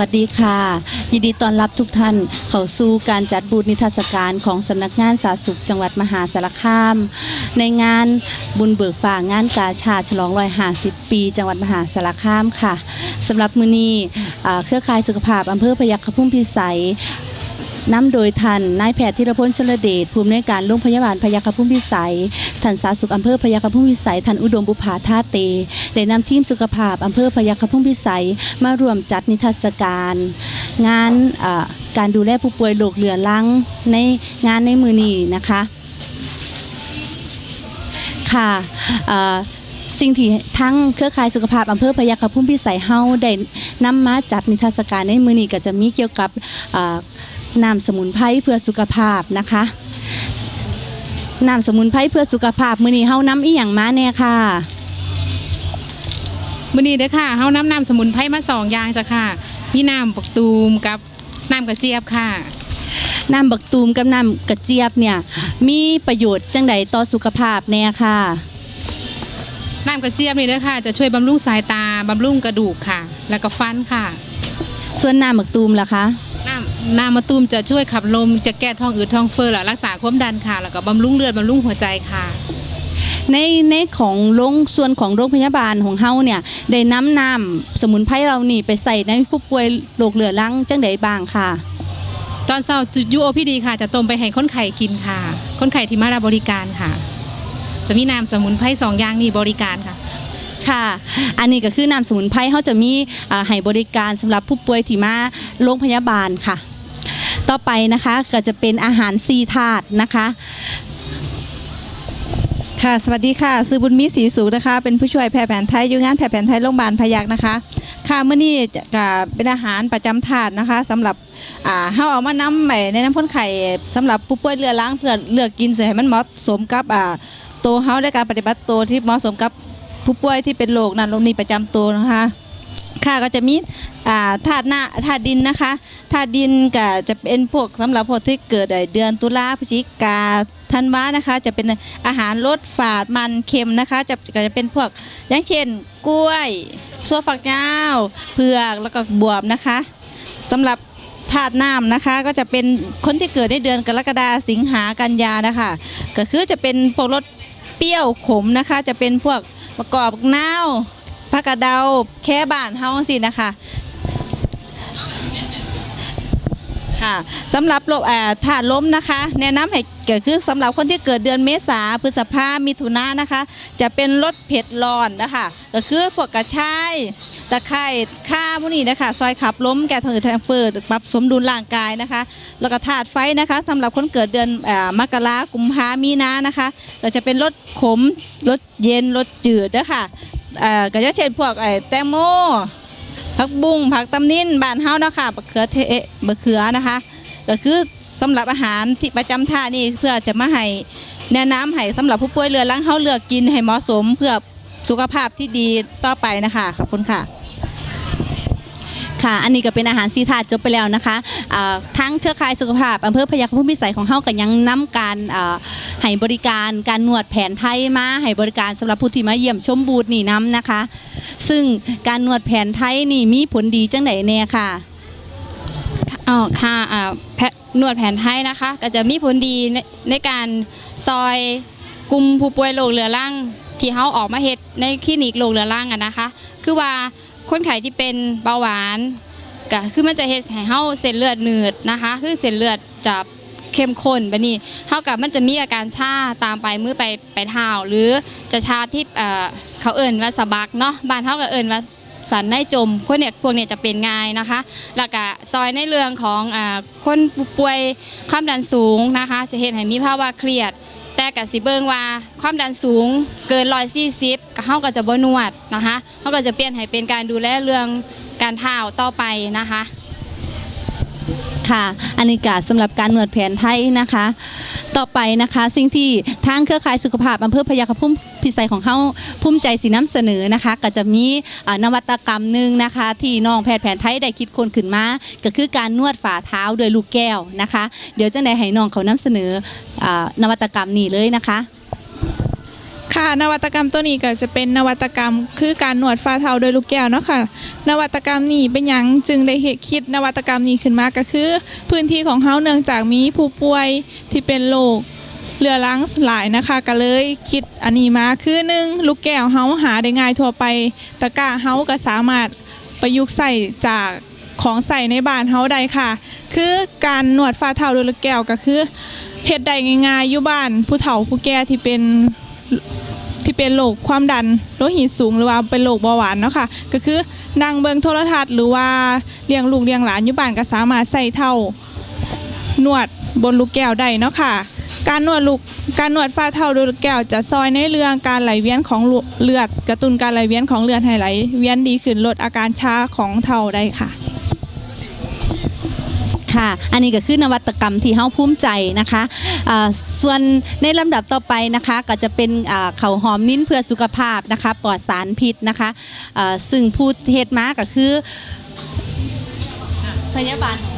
สวัสดีค่ะ ยินดีต้อนรับทุกท่านเข้าสู่การจัดบูธนิทรรศการของสำนักงานสาธารณสุขจังหวัดมหาสารคาม ในงานบุญเบิกฝ่างานกาชาดฉลองรอยหาสิบปี จังหวัดมหาสารคามค่ะสำหรับมือนี้เครือข่ายสุขภาพอำเภอพยัคฆพุ่มพิสัย นำโดยท่านนายแพทย์ธีรพลชลเดชภูมิในวยการโรงพยาบาลพยาคฆพุ่มพิสัยท่านสาธารณสุขอำเภอพยาคฆพุ่มพิสัยท่านอุดมบุภาท่าเตได้นำทีมสุขภาพอำเภอพยาคฆพุ่มพิสัยมารวมจัดนิทรรศการ งานการดูแลผู้ป่วยโรคเรื้อรังในงานในมือนี้นะคะค่ะสิ่งที่ทั้งเครือข่ายสุขภาพอำเภอพยัคฆพุ่มพิสัยเฮาได้นำมาจัดนิทรรศการในมือนี้ก็จะมีเกี่ยวกับ น้ำสมุนไพรเพื่อสุขภาพนะคะน้ำสมุนไพรเพื่อสุขภาพมือนี้เฮานำอีหยังมาแน่ค่ะ มื้อนี้เด้อค่ะเฮานำน้ำสมุนไพรมาสองอย่างจ้ะค่ะ มีน้ำปักตูมกับน้ำกระเจี๊ยบค่ะน้ำบักตูมกับน้ำกระเจี๊ยบเนี่ย มีประโยชน์จังใดต่อสุขภาพแน่ค่ะ น้ำกระเจี๊ยบนี่เด้อค่ะ จะช่วยบำรุงสายตาบำรุงกระดูกค่ะ แล้วก็ฟันค่ะ ส่วนน้ำบักตูมล่ะคะ น้ำน้ำมะตูมจะช่วยขับลม จะแก้ท้องอืดท้องเฟ้อและรักษาความดันค่ะ แล้วก็บำรุงเลือดบำรุงหัวใจค่ะ ในในของโรงส่วนของโรงพยาบาลของเฮาเนี่ยได้น้ำน้ำสมุนไพรเรานี่ไปใส่ในผู้ป่วยโรคเรื้อรังจังใดบ้างค่ะ ตอนเช้าจุดยูโอพีดีค่ะ จะต้มไปให้คนไข้กินค่ะคนไข้ที่มารับบริการค่ะ จะมีน้ำสมุนไพรสองอย่างนี้บริการค่ะ ค่ะ อันนี้ก็คือน้ำสมุนไพรเขาจะมีอ่าให้บริการสำหรับผู้ป่วยที่มาโรงพยาบาลค่ะ ต่อไปนะคะก็จะเป็นอาหารซีธาตุนะคะค่ะสวัสดีค่ะซื้อบุญมีสีสูงนะคะ เป็นผู้ช่วยแพทย์แผนไทยอยู่งานแพทย์แผนไทยโรงพยาบาลพยักนะคะ ค่ะเมื่อนี้จะเป็นอาหารประจำถาดนะคะสำหรับอ่าเฮาเอามานำใหม่ในน้ำพ่นไข่สำหรับผู้ป่วยเรือล้างเพื่อเลือกกินเสียให้มันเหมาะสมกับอ่าตัวเฮาในการปฏิบัติตัวที่เหมาะสมกับผู้ป่วยที่เป็นโรคนั้นโรคนี้ประจำตัวนะคะ ค่ะก็จะมีอ่าธาตุน้าธาตุดินนะคะธาตุดินก็จะเป็นพวกสำหรับพวกที่เกิดเดือนตุลาพฤศจิกาธันวานะคะ จะเป็นอาหารลดฝาดมันเค็มนะคะจะก็จะเป็นพวกอย่างเช่น กล้วยซัวฝักยาวเผือกแล้วก็บวบนะคะสำหรับธาตุน้ำนะคะก็จะเป็นคนที่เกิดในเดือนกรกฎาสิงหากันยานะคะก็คือจะเป็นพวกรสเปรี้ยวขมนะคะ จะเป็นพวกประกอบนา ผักกระเดาแค่บ้านเฮาสินะคะค่ะสำหรับอ่อถาดล้มนะคะ แนะนำให้เกิดคือสำหรับคนที่เกิดเดือนเมษาพฤษภามิถุนายนนะคะ จะเป็นรสเผ็ดร้อนนะคะก็คือพวกกระชายตะไคร้ข้าพวกนี้นะคะซอยขับล้มแก่ท้องอืดท้องเฟ้อปรับสมดุลร่างกายนะคะ แล้วก็ถาดไฟนะคะสำหรับคนเกิดเดือนอ่อมกรากุมภามีนานะคะก็จะเป็นรสขมรสเย็นรสจืดนะคะ เอ่อก็จะเช่นพวกไอ้แตงโมผักบุ้งผักตำนินบ้านเฮาเนาะค่ะมะเขือเทศมะเขือนะคะ ก็คือสำหรับอาหารที่ประจำท่านี่เพื่อจะมาให้แนะนำให้สำหรับผู้ป่วยเรือล้างเฮาเลือกกินให้เหมาะสมเพื่อสุขภาพที่ดีต่อไปนะคะขอบคุณค่ะ ค่ะ อันนี้ก็เป็นอาหารซีธาตุจบไปแล้วนะคะทั้งเครือข่ายสุขภาพอำเภอพยัคฆพุ่มพิสัยของเฮาก็ยังนำการให้บริการการนวดแผนไทยมาให้บริการสำหรับผู้ที่มาเยี่ยมชมบูธนี่นํนะคะ ซึ่งการนวดแผนไทยนี่มีผลดีจังไดแน่ค่ะอ๋อค่ะะนวดแผนไทยนะคะ ก็จะมีผลดีในในการซอยกลุ่มผู้ป่วยโรคเรื้อรังที่เขาออกมาเฮ็ดในคลินิกโรคเรื้อรังอะนะคะ คือว่า คนไข้ที่เป็นเบาหวานก็คือมันจะเฮ็ดให้เฮาเส้นเลือดหนืดนะคะ คือเส้นเลือดจะเข้มข้นแบบนี้เท่ากับมันจะมีอาการชาตามไปมือไปไปเท้าหรือจะชาที่เขาเอิ่นว่าสะบักเนาะบ้านเฮาก็เอิ่นว่าสันในจมคนเนี่ยพวกเนี่ยจะเป็นง่ายนะคะแล้วก็ซอยในเรื่องของคนป่วยความดันสูงนะคะ จะเห็นให้มีภาวะเครียด กับสิเบิงว่าความดันสูงเกินร้อยสี่สิบก็เฮาก็จะบ่นวดนะคะเฮาก็จะเปลี่ยนให้เป็นการดูแลเรื่องการเท้าต่อไปนะคะ ค่ะ อันนี้ก็สำหรับการนวดแผนไทยนะคะ ต่อไปนะคะ สิ่งที่ทางเครือข่ายสุขภาพอำเภอพยาคฆพุ่มพิสัยของเขาภูมิใจสีน้ำเสนอนะคะ ก็จะมีอ่านวัตกรรมหนึ่งนะคะ ที่น้องแพทย์แผนไทยได้คิดค้นขึ้นมาก็คือการนวดฝ่าเท้าโดยลูกแก้วนะคะ เดี๋ยวจะได้ให้น้องเขานำเสนออานวัตกรรมนี้เลยนะคะ ค่ะนวัตกรรมตัวนี้ก็จะเป็นนวัตกรรม คือการนวดฝ่าเท้าโดยลูกแก้วเนาะค่ะ นวัตกรรมนี้เป็นหยังจึงได้เหตุคิดนวัตกรรมนี้ขึ้นมาก็คือ พื้นที่ของเฮาเนื่องจากมีผู้ป่วยที่เป็นโรคเรือล้างหลายนะคะก็เลยคิดอันนี้มาคือหนึ่งลูกแก้วเฮาหาได้ง่ายทั่วไปตะกร้าเฮาก็สามารถประยุกต์ใส่จากของใส่ในบ้านเฮาได้ค่ะ คือการนวดฝ่าเท้าโดยลูกแก้วก็คือเฮ็ดได้ง่ายๆอยู่บ้านผู้เฒ่าผู้แก่ที่เป็น ที่เป็นโรคความดันโลหิตสูงหรือว่าเป็นโรคเบาหวานเนาะค่ะก็คือนั่งเบิงโทรทัศน์หรือว่าเลี้ยงลูกเลี้ยงหลานอยู่บ้านก็สามารถใส่เท่านวดบนลูกแก้วได้เนาะค่ะ การนวดลูกการนวดฝ่าเท้าโดยลูกแก้วจะซอยในเรื่องการไหลเวียนของเลือดกระตุ้นการไหลเวียนของเลือดให้ไหลเวียนดีขึ้นลดอาการชาของเท้าได้ค่ะ ค่ะ อันนี้ก็คือนวัตกรรมที่เฮาภูมิใจนะคะอ่าส่วนในลำดับต่อไปนะคะก็จะเป็นอ่าข้าวหอมนิ้นเพื่อสุขภาพนะคะปลอดสารพิษนะคะอ่าซึ่งผู้เทศมาก็คือพยาบาลของเ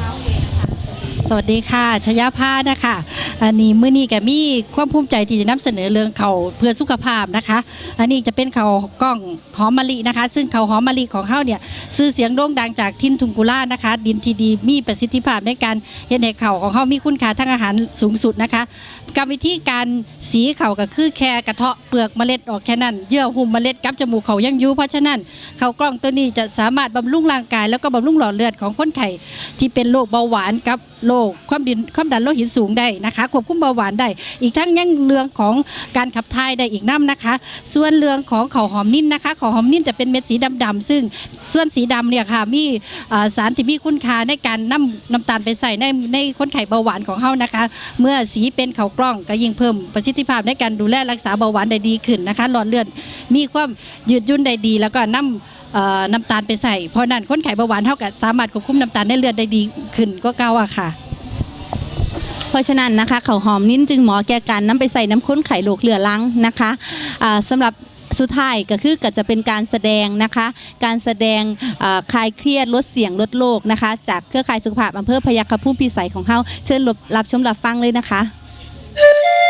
ราเองน สวัสดีค่ะชยาภานะคะอันนี้มื้อนี้ก็มีความภูมิใจที่จะนำเสนอเรื่องเขาเพื่อสุขภาพนะคะ อันนี้จะเป็นเขากล้องหอมมะลินะคะ ซึ่งเขาหอมมะลิของเขาเนี่ยซื้อเสียงโด่งดังจากทินทุงกุล่านะคะ ดินที่ดีมีประสิทธิภาพในการเห็นให้เขาของเขามีคุณค่าทางอาหารสูงสุดนะคะ กรรมวิธีการสีเขาวก็คือแค่กระเทาะเปลือกเมล็ดออกแค่นั้น เยื่อหุ้มเมล็ดกับจมูกเขายังอยู่เพราะฉะนั้นเขากล้องตัวนี้จะสามารถบำรุงร่างกาย แล้วก็บำรุงหลอดเลือดของคนไข้ที่เป็นโรคเบาหวานกับโรคความดินความดันโลหิตสูงได้นะคะควบคุมเบาหวานได้ อีกทั้งยังเรื่องของการขับถ่ายได้อีกน้ำนะคะ ส่วนเรื่องของเขาหอมนิ่นนะคะเขาหอมนิ่นจะเป็นเม็ดสีดำๆซึ่งส่วนสีดำเนี่ยค่ะมีสารที่มีคุณค่าในการนำน้ำตาลไปใส่ในในคนไข้เบาหวานของเฮานะคะ เมื่อสีเป็นเขากล้องก็ยิ่งเพิ่มประสิทธิภาพในการดูแลรักษาเบาหวานได้ดีขึ้นนะคะหลอดเลือดมีความยืดยุ่นได้ดี แล้วก็น้ำน้ำตาลไปใส่เพราะนั้นคนไข้เบาหวานเท่ากับสามารถควบคุมน้ำตาลในเลือดได้ดีขึ้นก็เก่าอะค่ะเพราะฉะนั้นนะคะเขาหอมนิ้นจึงหมาะแก่การน้ำไปใส่น้ำข้นไข่โรคเรือลังนะคะอ่าสำหรับสุดท้ายก็คือก็จะเป็นการแสดงนะคะ การแสดงคลายเครียดลดเสียงลดโรคนะคะ จากเครือข่ายสุขภาพอำเภอพยัคฆภูมิพิสัยของเฮาเชิญรับชมรับฟังเลยนะคะ Woo!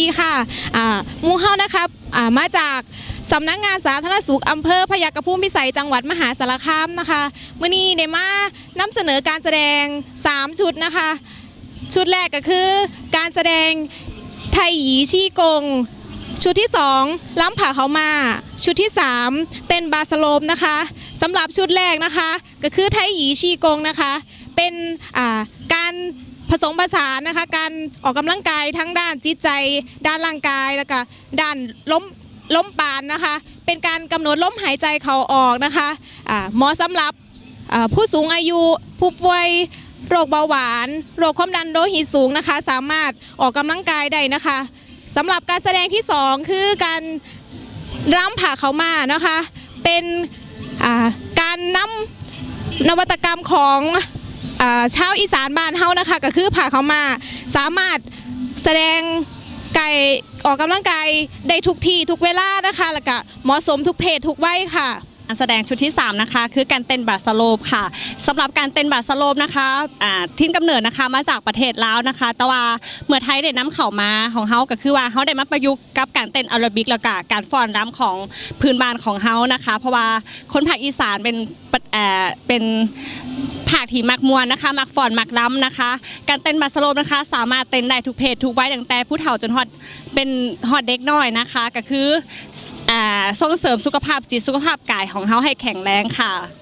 ดีค่ะมูเฮานะครับมาจากสำนักงานสาธารณสุขอำเภอพยัคฆภูมิพิสัยจังหวัดมหาสารคามนะคะมื่อนี้เนมานำเสนอการแสดง 3 ชุดนะคะ ชุดแรกก็คือการแสดงไทยหยีชี่กง ชุดที่ 2ล้ำผ่าเขามา ชุดที่ 3 เต้นบาสโลมนะคะสำหรับชุดแรกนะคะ ก็คือไทยหยีชีกงนะคะ เป็นการ ผสมผสานนะคะการออกกำลังกายทั้งด้านจิตใจ ด้านร่างกายแล้วก็ด้านล้มล้มปานนะคะ เป็นการกำหนดลมหายใจเขาออกนะคะอ่าเหมาะสำหรับผู้สูงอายุผู้ป่วยโรคเบาหวานโรคความดันโลหิตสูงนะคะ สามารถออกกำลังกายได้นะคะสำหรับการแสดงที่สองคือการร่ำผ่าเขามานะคะ เป็นอ่าการนำนวัตกรรมของ ชาวอีสานบ้านเฮานะคะก็คือผ่าเขามาสามารถแสดงไก่ออกกำลังกายได้ทุกที่ทุกเวลานะคะแล้วก็เหมาะสมทุกเพศทุกวัยค่ะ การแสดงชุดที่ 3 นะคะ คือการเต้นบาสโลปค่ะสำหรับการเต้นบาสโลปนะคะทิ้นกำเนิดนะคะมาจากประเทศลาวนะคะ แต่ว่าเมื่อไทยได้น้ำเข่ามาของเฮาก็คือว่าเฮาได้มาประยุกต์กับการเต้นอาราบิกแล้วก็การฟ้อนรำของพื้นบ้านของเฮานะคะ เพราะว่าคนภาคอีสานเป็นเป็นภาคที่มักมวนนะคะ มักฟ้อนมักรำนะคะ การเต้นบาสโลปนะคะ สามารถเต้นได้ทุกเพศทุกวัยตั้งแต่ผู้เฒ่าจนฮอดเป็นฮอดเด็กน้อยนะคะ ก็คือ ส่งเสริมสุขภาพจิตสุขภาพกายของเขาให้แข็งแรงค่ะ